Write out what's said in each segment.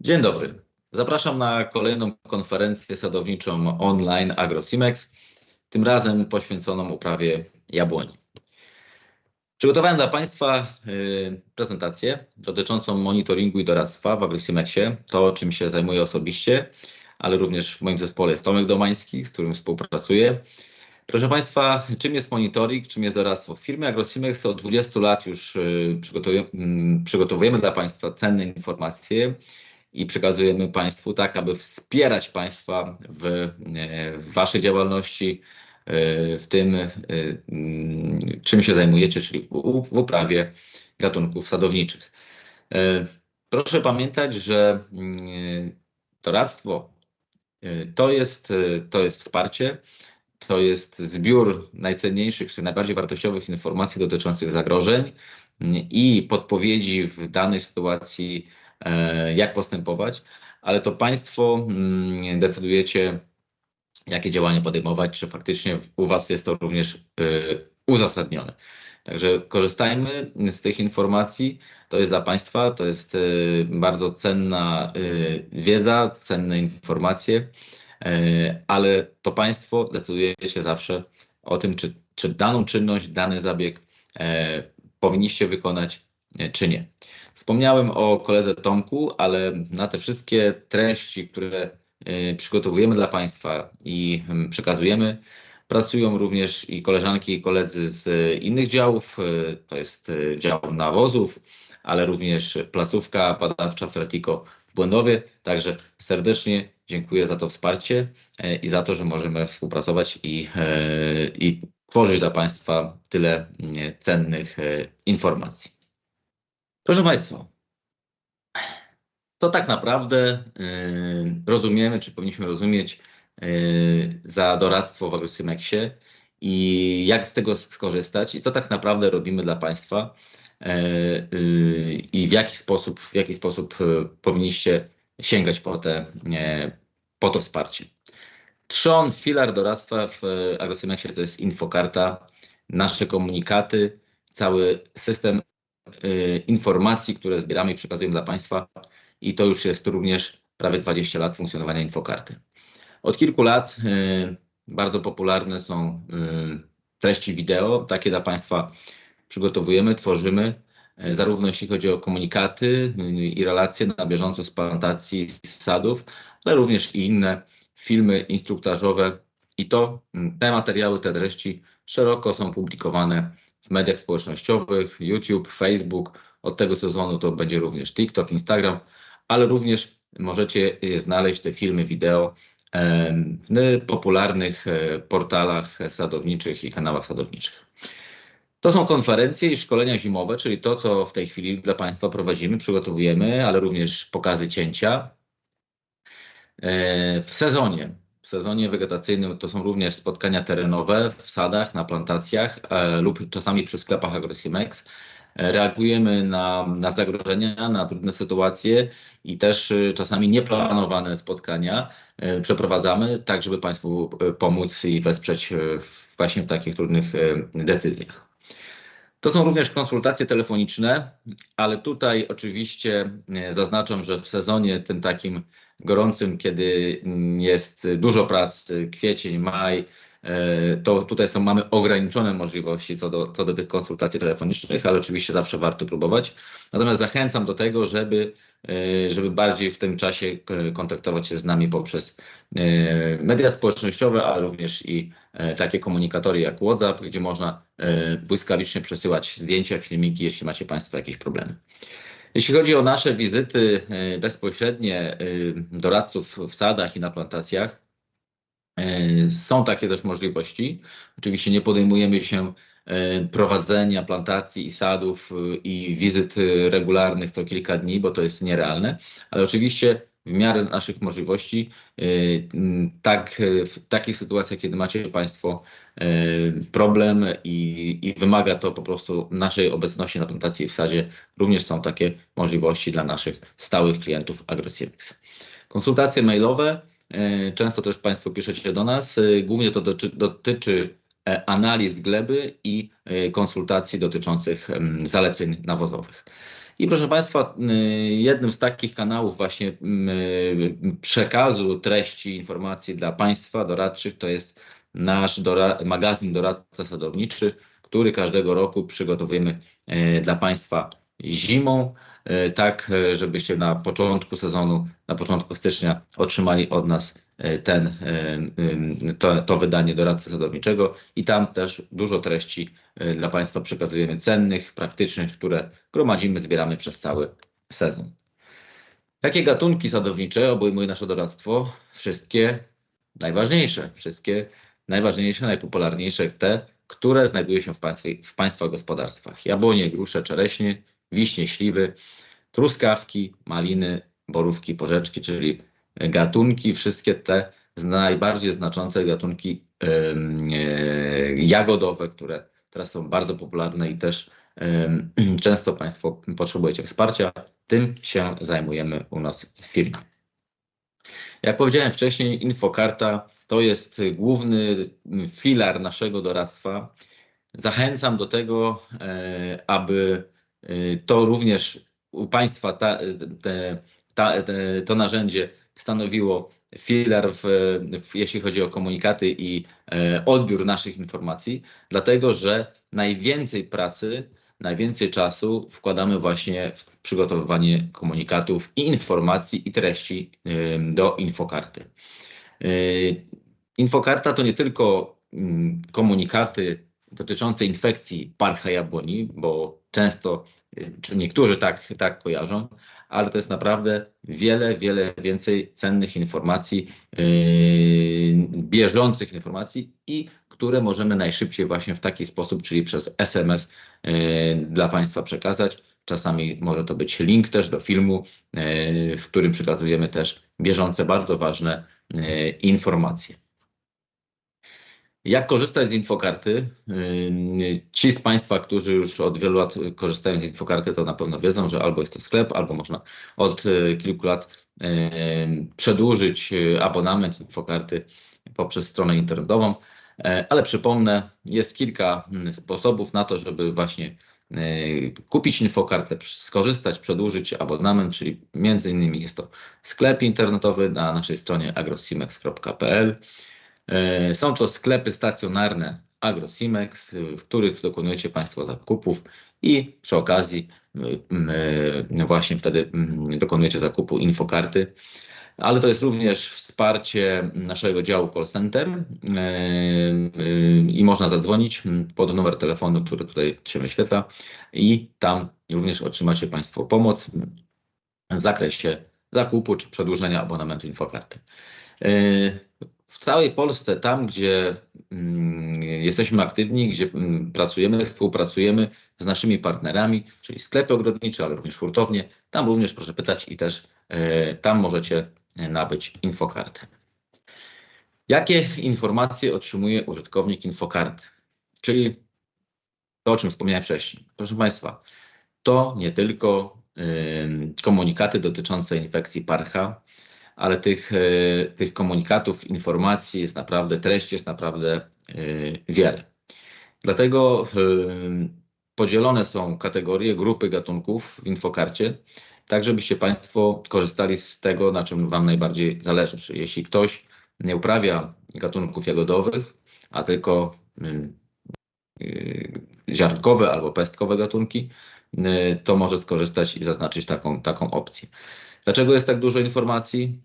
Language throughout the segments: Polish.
Dzień dobry. Zapraszam na kolejną konferencję sadowniczą online AgroSimex, tym razem poświęconą uprawie jabłoni. Przygotowałem dla Państwa y, prezentację dotyczącą monitoringu i doradztwa w AgroSimexie, to czym się zajmuję osobiście, ale również w moim zespole jest Tomek Domański, z którym współpracuję. Proszę Państwa, czym jest monitoring, czym jest doradztwo? W firmie AgroSimex od 20 lat już y, mm, przygotowujemy dla Państwa cenne informacje i przekazujemy Państwu tak, aby wspierać Państwa w, e, w Waszej działalności, e, w tym, e, mm, czym się zajmujecie, czyli w, uprawie gatunków sadowniczych. Proszę pamiętać, że mm, doradztwo to jest, to jest wsparcie, to jest zbiór najcenniejszych, najbardziej wartościowych informacji dotyczących zagrożeń i podpowiedzi w danej sytuacji jak postępować, ale to Państwo mm, decydujecie, jakie działania podejmować, czy faktycznie u Was jest to również e, uzasadnione. Także korzystajmy z tych informacji. To jest dla Państwa, to jest e, bardzo cenna wiedza, cenne informacje, ale to Państwo decyduje się zawsze o tym, czy, czy daną czynność, dany zabieg powinniście wykonać, czy nie. Wspomniałem o koledze Tomku, ale na te wszystkie treści, które y, przygotowujemy dla Państwa i mm, przekazujemy, pracują również i koleżanki i koledzy z innych działów, y, to jest y, dział nawozów, ale również placówka badawcza Fertico w Błędowie. Także serdecznie dziękuję za to wsparcie i za to, że możemy współpracować i, i tworzyć dla Państwa tyle cennych informacji. Proszę Państwa, to tak naprawdę yy, rozumiemy, czy powinniśmy rozumieć yy, za doradztwo w AgroSymexie i jak z tego skorzystać i co tak naprawdę robimy dla Państwa yy, i w jaki sposób, w jaki sposób powinniście sięgać po, te, po to wsparcie. Trzon, filar doradztwa w AgroSymexie to jest infokarta, nasze komunikaty, cały system Y, informacji, które zbieramy i przekazujemy dla Państwa. I to już jest również prawie 20 lat funkcjonowania infokarty. Od kilku lat y, bardzo popularne są y, treści wideo, takie dla Państwa przygotowujemy, tworzymy, zarówno jeśli chodzi o komunikaty i relacje na bieżąco z plantacji, z sadów, ale również i inne filmy instruktażowe. I to te materiały, te treści szeroko są publikowane w mediach społecznościowych, YouTube, Facebook. Od tego sezonu to będzie również TikTok, Instagram, ale również możecie znaleźć te filmy wideo w popularnych e, portalach sadowniczych i kanałach sadowniczych. To są konferencje i szkolenia zimowe, czyli to, co w tej chwili dla Państwa prowadzimy, przygotowujemy, ale również pokazy cięcia. E, w sezonie w sezonie wegetacyjnym to są również spotkania terenowe w sadach, na plantacjach e, lub czasami przy sklepach AgroSimex. E, reagujemy na, na zagrożenia, na trudne sytuacje i też e, czasami nieplanowane spotkania e, przeprowadzamy, tak żeby Państwu pomóc i wesprzeć właśnie w takich trudnych decyzjach. To są również konsultacje telefoniczne, ale tutaj oczywiście e, zaznaczam, że w sezonie tym takim gorącym, kiedy jest dużo pracy, kwiecień, maj, E, to tutaj są, mamy ograniczone możliwości co do, co do tych konsultacji telefonicznych, ale oczywiście zawsze warto próbować. Natomiast zachęcam do tego, żeby, e, żeby bardziej w tym czasie kontaktować się z nami poprzez e, media społecznościowe, ale również i takie komunikatory jak WhatsApp, gdzie można błyskawicznie przesyłać zdjęcia, filmiki, jeśli macie Państwo jakieś problemy. Jeśli chodzi o nasze wizyty bezpośrednie doradców w sadach i na plantacjach, E, są takie też możliwości. Oczywiście nie podejmujemy się e, prowadzenia plantacji i sadów e, i wizyt regularnych co kilka dni, bo to jest nierealne, ale oczywiście w miarę naszych możliwości, tak, w takich sytuacjach, kiedy macie Państwo problem i, i, wymaga to po prostu naszej obecności na plantacji i w sadzie, również są takie możliwości dla naszych stałych klientów AgroSimex. Konsultacje mailowe E, często też Państwo piszecie do nas. E, głównie to dotyczy, dotyczy e, analiz gleby i konsultacji dotyczących zaleceń nawozowych. I proszę Państwa, jednym z takich kanałów właśnie przekazu treści, informacji dla Państwa doradczych to jest nasz magazyn Doradca Sadowniczy, który każdego roku przygotowujemy dla Państwa zimą, tak żebyście na początku sezonu, na początku stycznia otrzymali od nas ten, to, to wydanie doradcy sadowniczego i tam też dużo treści dla Państwa przekazujemy cennych, praktycznych, które gromadzimy, zbieramy przez cały sezon. Jakie gatunki sadownicze obejmuje nasze doradztwo? Wszystkie najważniejsze, wszystkie najważniejsze, najpopularniejsze, te, które znajdują się w, państwie, w Państwa gospodarstwach. Jabłonie, grusze, czereśnie, wiśnie, śliwy, truskawki, maliny, borówki, porzeczki, czyli gatunki, wszystkie te najbardziej znaczące gatunki e, jagodowe, które teraz są bardzo popularne i też często Państwo potrzebujecie wsparcia. Tym się zajmujemy u nas w firmie. Jak powiedziałem wcześniej, infokarta to jest główny filar naszego doradztwa. Zachęcam do tego, e, aby to również u Państwa ta, te, ta, te, to narzędzie stanowiło filar, w, w, jeśli chodzi o komunikaty i e, odbiór naszych informacji, dlatego że najwięcej pracy, najwięcej czasu wkładamy właśnie w przygotowywanie komunikatów i informacji i treści e, do infokarty. E, infokarta to nie tylko mm, komunikaty dotyczące infekcji parcha jabłoni, bo często czy niektórzy tak, tak kojarzą, ale to jest naprawdę wiele, wiele więcej cennych informacji, yy, bieżących informacji i które możemy najszybciej właśnie w taki sposób, czyli przez SMS yy, dla Państwa przekazać. Czasami może to być link też do filmu, yy, w którym przekazujemy też bieżące, bardzo ważne yy, informacje. Jak korzystać z infokarty? Ci z Państwa, którzy już od wielu lat korzystają z infokarty, to na pewno wiedzą, że albo jest to sklep, albo można od y, kilku lat przedłużyć y, abonament infokarty poprzez stronę internetową. E, ale przypomnę, jest kilka mm, sposobów na to, żeby właśnie y, kupić infokartę, skorzystać, przedłużyć abonament, czyli między innymi jest to sklep internetowy na naszej stronie agrosimex.pl. E, są to sklepy stacjonarne AgroSimex, w których dokonujecie Państwo zakupów i przy okazji właśnie wtedy dokonujecie zakupu infokarty. Ale to jest również wsparcie naszego działu call center e, i można zadzwonić pod numer telefonu, który tutaj się wyświetla i tam również otrzymacie Państwo pomoc w zakresie zakupu czy przedłużenia abonamentu infokarty. W całej Polsce, tam gdzie mm, jesteśmy aktywni, gdzie mm, pracujemy, współpracujemy z naszymi partnerami, czyli sklepy ogrodnicze, ale również hurtownie, tam również proszę pytać i też e, tam możecie nabyć infokartę. Jakie informacje otrzymuje użytkownik infokart? Czyli to, o czym wspomniałem wcześniej. Proszę Państwa, to nie tylko komunikaty dotyczące infekcji parcha, ale tych, e, tych komunikatów, informacji jest naprawdę, treści jest naprawdę e, wiele. Dlatego e, podzielone są kategorie, grupy gatunków w infokarcie, tak żebyście Państwo korzystali z tego, na czym Wam najbardziej zależy. Czyli jeśli ktoś nie uprawia gatunków jagodowych, a tylko ziarnkowe albo pestkowe gatunki, to może skorzystać i zaznaczyć taką, taką opcję. Dlaczego jest tak dużo informacji?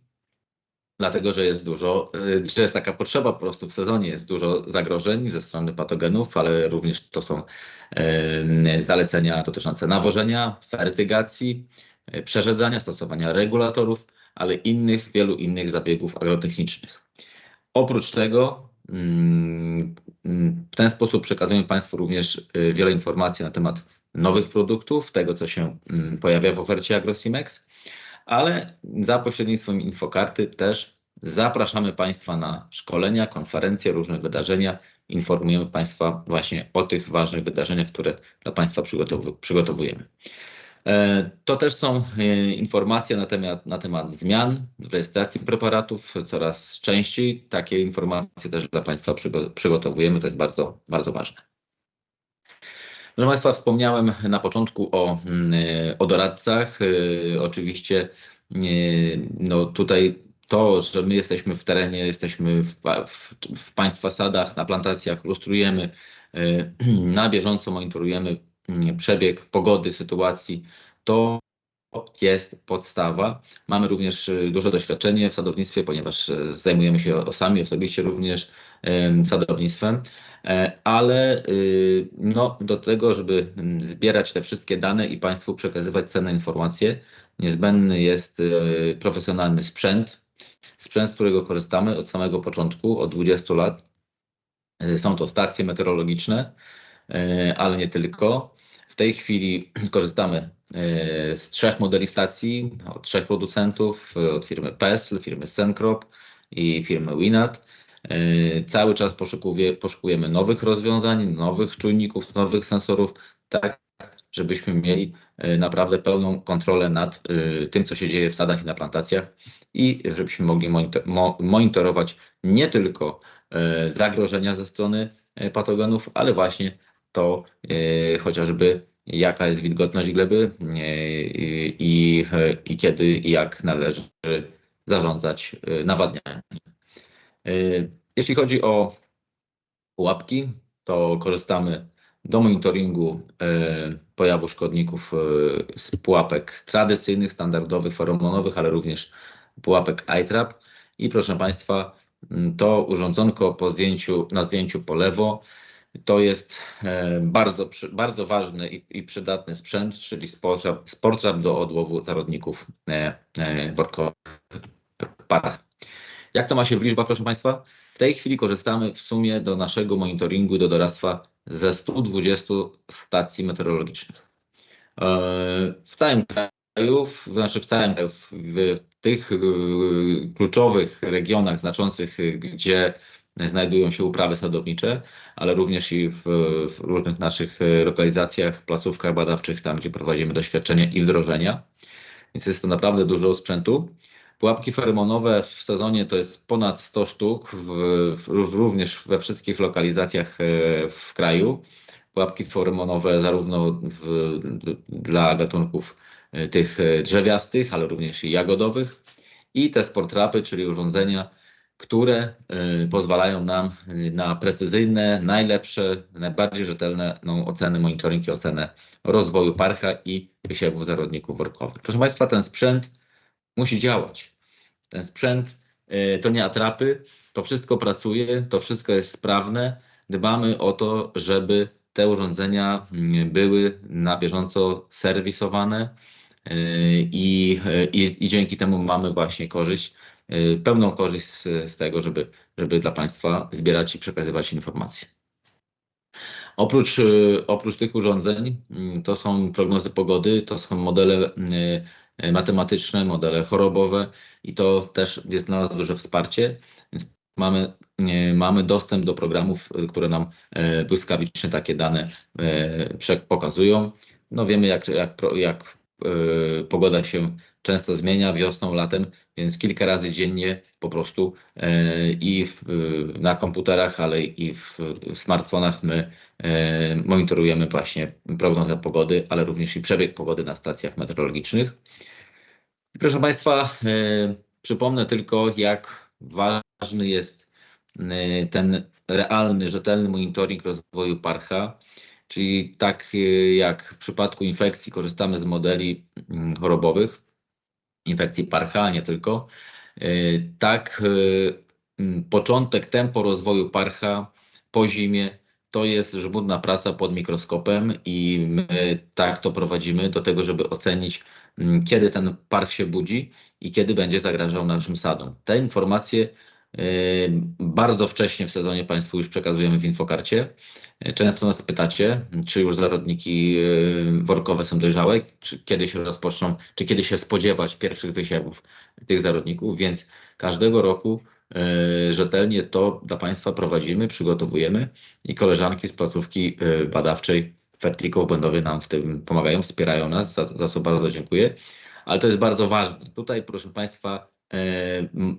Dlatego, że jest dużo, y, że jest taka potrzeba po prostu w sezonie, jest dużo zagrożeń ze strony patogenów, ale również to są zalecenia dotyczące nawożenia, fertygacji, y, przerzedzania, stosowania regulatorów, ale innych, wielu innych zabiegów agrotechnicznych. Oprócz tego mm, w ten sposób przekazujemy Państwu również y, wiele informacji na temat nowych produktów, tego co się mm, pojawia w ofercie AgroSimex ale za pośrednictwem infokarty też zapraszamy Państwa na szkolenia, konferencje, różne wydarzenia. Informujemy Państwa właśnie o tych ważnych wydarzeniach, które dla Państwa przygotowujemy. E, to też są e, informacje na temat, na temat zmian w rejestracji preparatów. Coraz częściej takie informacje też dla Państwa przygotowujemy. To jest bardzo, bardzo ważne. Proszę Państwa, wspomniałem na początku o, o doradcach. Oczywiście no tutaj to, że my jesteśmy w terenie, jesteśmy w, w, w Państwa sadach, na plantacjach, lustrujemy, na bieżąco monitorujemy przebieg pogody, sytuacji, to jest podstawa. Mamy również y, duże doświadczenie w sadownictwie, ponieważ y, zajmujemy się sami osobiście również sadownictwem, e, ale y, no, do tego, żeby zbierać te wszystkie dane i Państwu przekazywać cenne informacje, niezbędny jest profesjonalny sprzęt, sprzęt, z którego korzystamy od samego początku, od 20 lat. Są to stacje meteorologiczne, ale nie tylko. W tej chwili korzystamy e, z trzech modeli stacji, od trzech producentów, e, od firmy PESL, firmy Senkrop i firmy Winat. E, cały czas poszukujemy nowych rozwiązań, nowych czujników, nowych sensorów, tak żebyśmy mieli naprawdę pełną kontrolę nad tym, co się dzieje w sadach i na plantacjach i żebyśmy mogli monitorować nie tylko zagrożenia ze strony patogenów, ale właśnie to e, chociażby jaka jest wilgotność gleby e, i, kiedy i jak należy zarządzać e, nawadnianiem. Jeśli chodzi o pułapki, to korzystamy do monitoringu pojawu szkodników z pułapek tradycyjnych, standardowych, feromonowych, ale również pułapek iTrap. I proszę Państwa, to urządzonko po zdjęciu, na zdjęciu po lewo to jest e, bardzo, bardzo ważny i, przydatny sprzęt, czyli sportrap do odłowu zarodników e, e, parach. Jak to ma się w liczbach, proszę Państwa? W tej chwili korzystamy w sumie do naszego monitoringu do doradztwa ze 120 stacji meteorologicznych. W całym kraju, znaczy w całym kraju, w, w tych kluczowych regionach znaczących, gdzie znajdują się uprawy sadownicze, ale również i w, w, różnych naszych e, lokalizacjach, placówkach badawczych, tam gdzie prowadzimy doświadczenia i wdrożenia. Więc jest to naprawdę dużo sprzętu. Pułapki feromonowe w sezonie to jest ponad 100 sztuk, w, w, również we wszystkich lokalizacjach e, w kraju. Pułapki feromonowe zarówno dla gatunków e, tych drzewiastych, ale również i jagodowych. I te sportrapy, czyli urządzenia, które y, pozwalają nam y, na precyzyjne, najlepsze, najbardziej rzetelne no, oceny, monitoring i ocenę rozwoju parcha i wysiewów zarodników workowych. Proszę Państwa, ten sprzęt musi działać. Ten sprzęt y, to nie atrapy, to wszystko pracuje, to wszystko jest sprawne. Dbamy o to, żeby te urządzenia były na bieżąco serwisowane i, i, i dzięki temu mamy właśnie korzyść pełną korzyść z, z tego, żeby, żeby dla Państwa zbierać i przekazywać informacje. Oprócz, y, oprócz tych urządzeń mm, to są prognozy pogody, to są modele y, matematyczne, modele chorobowe i to też jest dla nas duże wsparcie. Więc mamy, mamy dostęp do programów, które nam błyskawicznie takie dane pokazują. No wiemy, jak, jak, jak pogoda się często zmienia wiosną, latem, więc kilka razy dziennie po prostu e, i na komputerach, ale i w smartfonach my e, monitorujemy właśnie prognozę pogody, ale również i przebieg pogody na stacjach meteorologicznych. Proszę Państwa, przypomnę tylko, jak ważny jest ten realny, rzetelny monitoring rozwoju parcha. Czyli tak jak w przypadku infekcji korzystamy z modeli mm, chorobowych, infekcji parcha, nie tylko. E, tak, e, początek, tempo rozwoju parcha po zimie to jest żmudna praca pod mikroskopem i my tak to prowadzimy do tego, żeby ocenić, kiedy ten parch się budzi i kiedy będzie zagrażał naszym sadom. Te informacje bardzo wcześnie w sezonie Państwu już przekazujemy w infokarcie. Często nas pytacie, czy już zarodniki workowe są dojrzałe, czy kiedy się rozpoczną, czy kiedy się spodziewać pierwszych wysiewów tych zarodników, więc każdego roku rzetelnie to dla Państwa prowadzimy, przygotowujemy i koleżanki z placówki badawczej Fertliko w nam w tym pomagają, wspierają nas, za, za co bardzo dziękuję. Ale to jest bardzo ważne. Tutaj, proszę Państwa,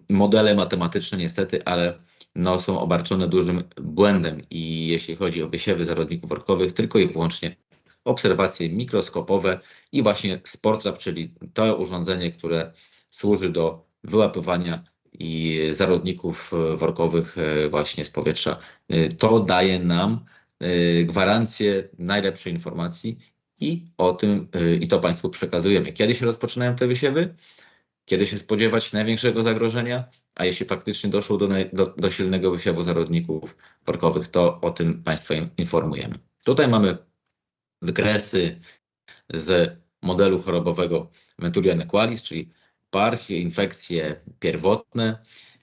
modele matematyczne niestety, ale no, są obarczone dużym błędem i jeśli chodzi o wysiewy zarodników workowych, tylko i wyłącznie obserwacje mikroskopowe i właśnie Sportrap, czyli to urządzenie, które służy do wyłapywania i zarodników workowych właśnie z powietrza. To daje nam gwarancję najlepszej informacji i o tym, i to Państwu przekazujemy. Kiedy się rozpoczynają te wysiewy? Kiedy się spodziewać największego zagrożenia? A jeśli faktycznie doszło do, do, do silnego wysiewu zarodników workowych, to o tym Państwa informujemy. Tutaj mamy wykresy z modelu chorobowego Venturian Equalis, czyli parch, infekcje pierwotne.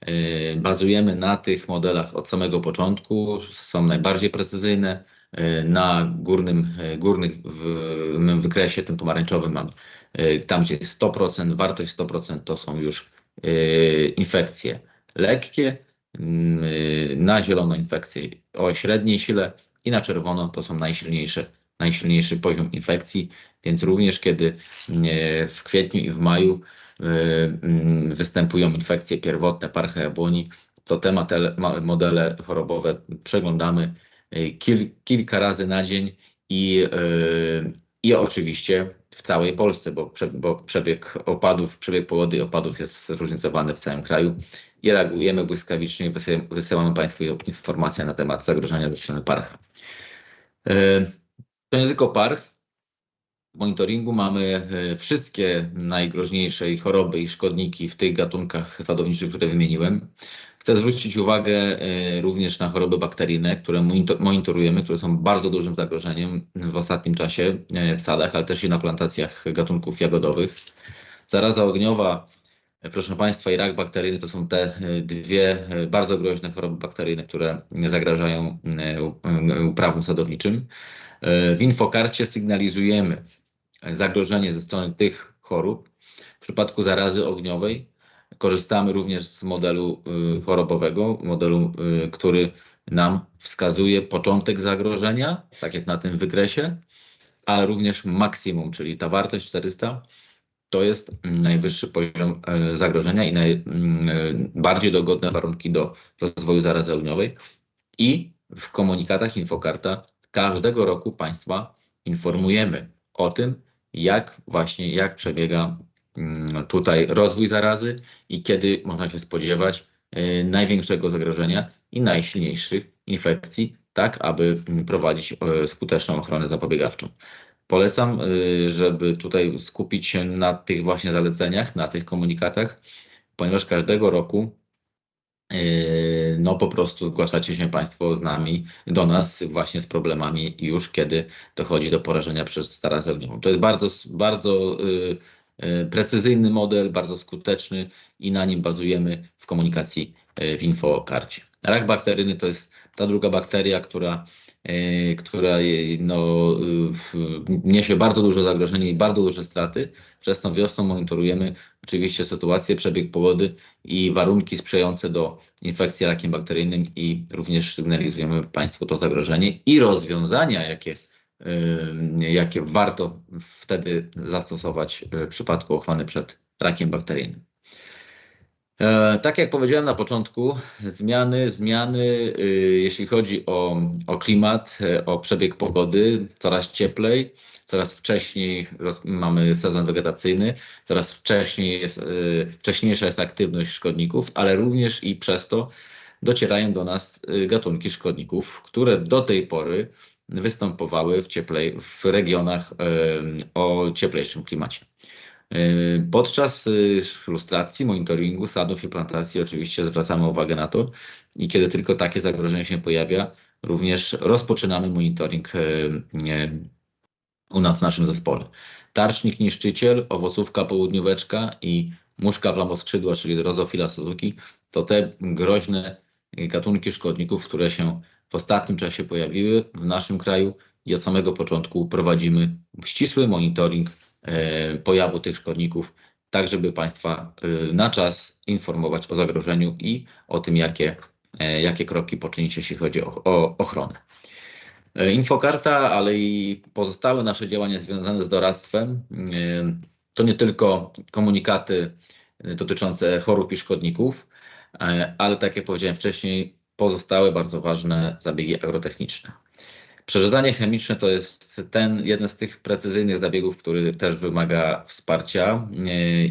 Yy, bazujemy na tych modelach od samego początku, są najbardziej precyzyjne. Yy, na górnym, yy, górnym wykresie, tym pomarańczowym, mam tam, gdzie jest 100%, wartość 100% to są już infekcje lekkie, na zielono infekcje o średniej sile i na czerwono to są najsilniejsze najsilniejszy poziom infekcji, więc również kiedy e, w kwietniu i w maju e, mm, występują infekcje pierwotne parcha jabłoni, to te modele chorobowe przeglądamy e, kil, kilka razy na dzień i, i oczywiście w całej Polsce, bo, bo przebieg opadów, przebieg pogody opadów jest zróżnicowany w całym kraju i reagujemy błyskawicznie i wysyłamy Państwu informacje na temat zagrożenia ze strony parcha. To nie tylko parch. W monitoringu mamy e, wszystkie najgroźniejsze choroby i szkodniki w tych gatunkach sadowniczych, które wymieniłem. Chcę zwrócić uwagę e, również na choroby bakteryjne, które monitorujemy, które są bardzo dużym zagrożeniem w ostatnim czasie e, w sadach, ale też i na plantacjach gatunków jagodowych. Zaraza ogniowa, proszę Państwa, i rak bakteryjny to są te dwie bardzo groźne choroby bakteryjne, które zagrażają uprawom sadowniczym. W infokarcie sygnalizujemy zagrożenie ze strony tych chorób. W przypadku zarazy ogniowej korzystamy również z modelu y, chorobowego, modelu, y, który nam wskazuje początek zagrożenia, tak jak na tym wykresie, ale również maksimum, czyli ta wartość 400 to jest najwyższy poziom e, zagrożenia i najbardziej dogodne warunki do rozwoju zarazy ogniowej. I w komunikatach Infokarta każdego roku Państwa informujemy o tym, jak właśnie, jak przebiega mm, tutaj rozwój zarazy i kiedy można się spodziewać y, największego zagrożenia i najsilniejszych infekcji, tak aby prowadzić y, skuteczną ochronę zapobiegawczą. Polecam, y, żeby tutaj skupić się na tych właśnie zaleceniach, na tych komunikatach, ponieważ każdego roku no po prostu zgłaszacie się Państwo z nami, do nas właśnie z problemami już kiedy dochodzi do porażenia przez stara ogniową. To jest bardzo, bardzo precyzyjny model, bardzo skuteczny i na nim bazujemy w komunikacji w infokarcie. Rak bakteryjny to jest ta druga bakteria, która E, która no, niesie bardzo duże zagrożenie i bardzo duże straty. Przez tą wiosną monitorujemy oczywiście sytuację, przebieg pogody i warunki sprzyjające do infekcji rakiem bakteryjnym i również sygnalizujemy Państwu to zagrożenie i rozwiązania, jakie, jakie warto wtedy zastosować w przypadku ochrony przed rakiem bakteryjnym. E, tak jak powiedziałem na początku, zmiany, zmiany, y, jeśli chodzi o, o klimat, e, o przebieg pogody, coraz cieplej, coraz wcześniej mamy sezon wegetacyjny, coraz wcześniej jest, y, wcześniejsza jest aktywność szkodników, ale również i przez to docierają do nas y, gatunki szkodników, które do tej pory występowały w, cieplej, w regionach o cieplejszym klimacie. Podczas lustracji, monitoringu sadów i plantacji oczywiście zwracamy uwagę na to i kiedy tylko takie zagrożenie się pojawia, również rozpoczynamy monitoring u nas w naszym zespole. Tarcznik niszczyciel, owocówka południóweczka i muszka plamoskrzydła, czyli Drozofila Suzuki, to te groźne gatunki szkodników, które się w ostatnim czasie pojawiły w naszym kraju i od samego początku prowadzimy ścisły monitoring E, pojawu tych szkodników, tak żeby Państwa e, na czas informować o zagrożeniu i o tym, jakie, e, jakie kroki poczynić, jeśli chodzi o, o ochronę. Infokarta, ale i pozostałe nasze działania związane z doradztwem to nie tylko komunikaty dotyczące chorób i szkodników, ale tak jak powiedziałem wcześniej, pozostałe bardzo ważne zabiegi agrotechniczne. Przerzedzanie chemiczne to jest ten jeden z tych precyzyjnych zabiegów, który też wymaga wsparcia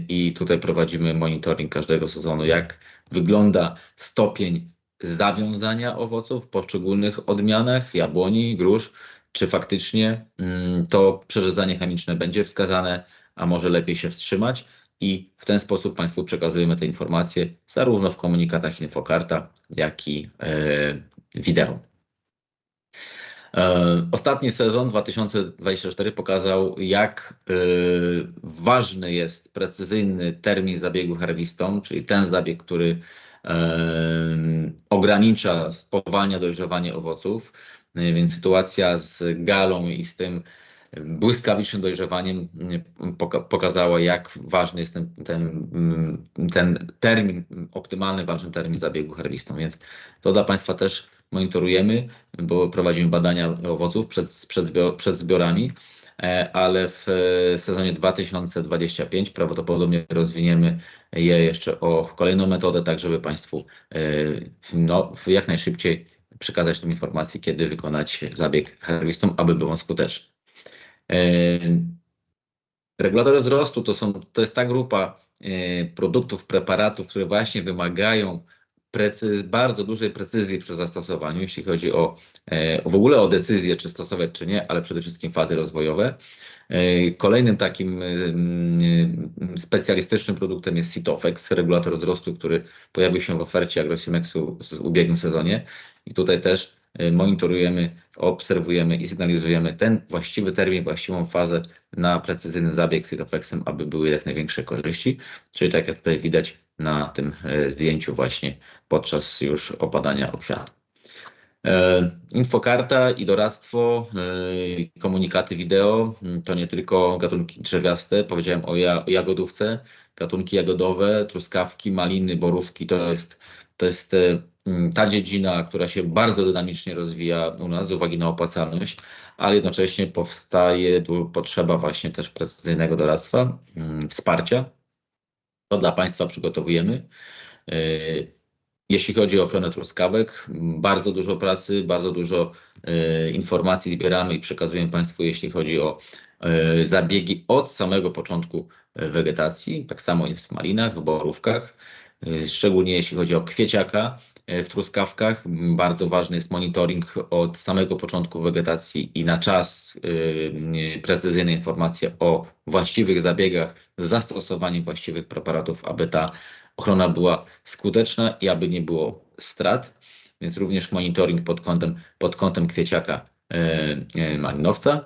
i tutaj prowadzimy monitoring każdego sezonu, jak wygląda stopień zawiązania owoców w poszczególnych odmianach jabłoni, grusz, czy faktycznie mm, to przerzedzanie chemiczne będzie wskazane, a może lepiej się wstrzymać i w ten sposób Państwu przekazujemy te informacje zarówno w komunikatach Infokarta, jak i e, wideo. E, ostatni sezon 2024 pokazał, jak e, ważny jest precyzyjny termin zabiegu harvestom, czyli ten zabieg, który ogranicza, spowalnia dojrzewanie owoców, więc sytuacja z galą i z tym błyskawicznym dojrzewaniem pokazała, jak ważny jest ten, ten, ten termin, optymalny, ważny termin zabiegu herbistą. Więc to dla Państwa też monitorujemy, bo prowadzimy badania owoców przed, przed, przed zbiorami, e, ale w sezonie 2025 prawdopodobnie rozwiniemy je jeszcze o kolejną metodę, tak żeby Państwu e, no, jak najszybciej przekazać tę informację, kiedy wykonać zabieg herbistą, aby był on skuteczny. Regulator wzrostu to, są, to jest ta grupa e, produktów, preparatów, które właśnie wymagają precyz, bardzo dużej precyzji przy zastosowaniu, jeśli chodzi o, e, w ogóle o decyzję, czy stosować, czy nie, ale przede wszystkim fazy rozwojowe. E, kolejnym takim specjalistycznym produktem jest Sitofex, regulator wzrostu, który pojawił się w ofercie AgroSimexu w ubiegłym sezonie. I tutaj też monitorujemy, obserwujemy i sygnalizujemy ten właściwy termin, właściwą fazę na precyzyjny zabieg z Sitoflexem, aby były jak największe korzyści. Czyli tak jak tutaj widać na tym y, zdjęciu właśnie podczas już opadania okwiatu. Y, infokarta i doradztwo, komunikaty wideo to nie tylko gatunki drzewiaste. Powiedziałem o jagodówce, gatunki jagodowe, truskawki, maliny, borówki to jest, to jest ta dziedzina, która się bardzo dynamicznie rozwija u nas z uwagi na opłacalność, ale jednocześnie powstaje potrzeba właśnie też precyzyjnego doradztwa, mm, wsparcia. To dla Państwa przygotowujemy. Y, jeśli chodzi o ochronę truskawek, bardzo dużo pracy, bardzo dużo y, informacji zbieramy i przekazujemy Państwu, jeśli chodzi o y, zabiegi od samego początku wegetacji. Tak samo jest w malinach, w borówkach, szczególnie jeśli chodzi o kwieciaka, w truskawkach. Bardzo ważny jest monitoring od samego początku wegetacji i na czas e, precyzyjne informacje o właściwych zabiegach z zastosowaniem właściwych preparatów, aby ta ochrona była skuteczna i aby nie było strat. Więc również monitoring pod kątem, pod kątem kwieciaka e, malinowca.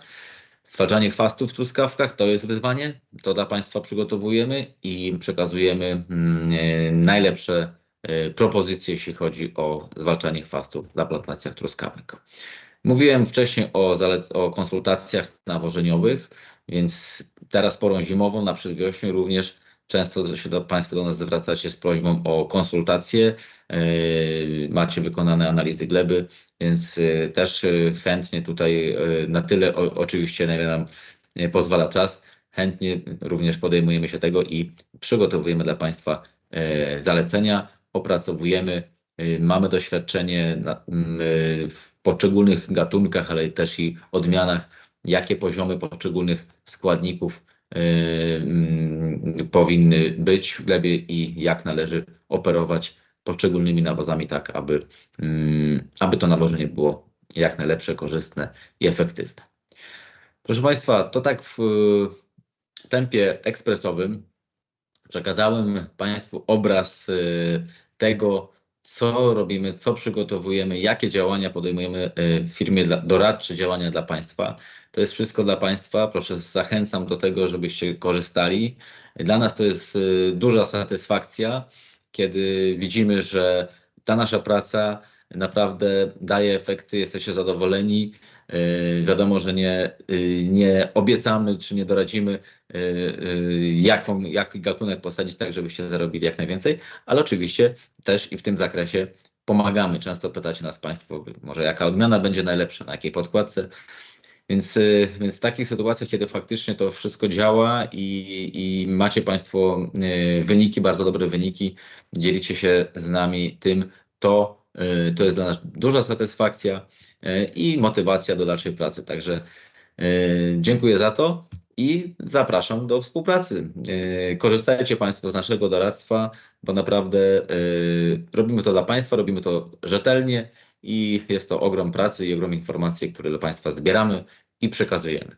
Zwalczanie chwastów w truskawkach to jest wyzwanie. To dla Państwa przygotowujemy i przekazujemy mm, najlepsze E, propozycje, jeśli chodzi o zwalczanie chwastów na plantacjach truskawek. Mówiłem wcześniej o, o konsultacjach nawożeniowych, więc teraz porą zimową, na przedwiośniu również często się do, Państwo do nas zwracacie z prośbą o konsultacje. Yy, macie wykonane analizy gleby, więc yy, też chętnie tutaj na tyle oczywiście, na ile nam pozwala czas, chętnie również podejmujemy się tego i przygotowujemy dla Państwa zalecenia opracowujemy. Y, mamy doświadczenie mm, y, w poszczególnych gatunkach, ale też i odmianach, jakie poziomy poszczególnych składników y, mm, powinny być w glebie i jak należy operować poszczególnymi nawozami, tak aby, mm, aby to nawożenie było jak najlepsze, korzystne i efektywne. Proszę Państwa, to tak w tempie ekspresowym przekazałem Państwu obraz tego, co robimy, co przygotowujemy, jakie działania podejmujemy e, w firmie doradcze, działania dla Państwa. To jest wszystko dla Państwa. Proszę, zachęcam do tego, żebyście korzystali. Dla nas to jest e, duża satysfakcja, kiedy widzimy, że ta nasza praca naprawdę daje efekty, jesteście zadowoleni. E, wiadomo, że nie, nie obiecamy czy nie doradzimy, jaką, jaki gatunek posadzić tak, żebyście zarobili jak najwięcej, ale oczywiście też i w tym zakresie pomagamy. Często pytacie nas Państwo, może jaka odmiana będzie najlepsza, na jakiej podkładce. Więc, y, więc w takich sytuacjach, kiedy faktycznie to wszystko działa i, i macie Państwo y, wyniki, bardzo dobre wyniki, dzielicie się z nami tym, to, y, to jest dla nas duża satysfakcja y, i motywacja do dalszej pracy. Także y, dziękuję za to i zapraszam do współpracy. Korzystajcie Państwo z naszego doradztwa, bo naprawdę robimy to dla Państwa, robimy to rzetelnie i jest to ogrom pracy i ogrom informacji, które dla Państwa zbieramy i przekazujemy.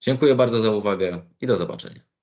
Dziękuję bardzo za uwagę i do zobaczenia.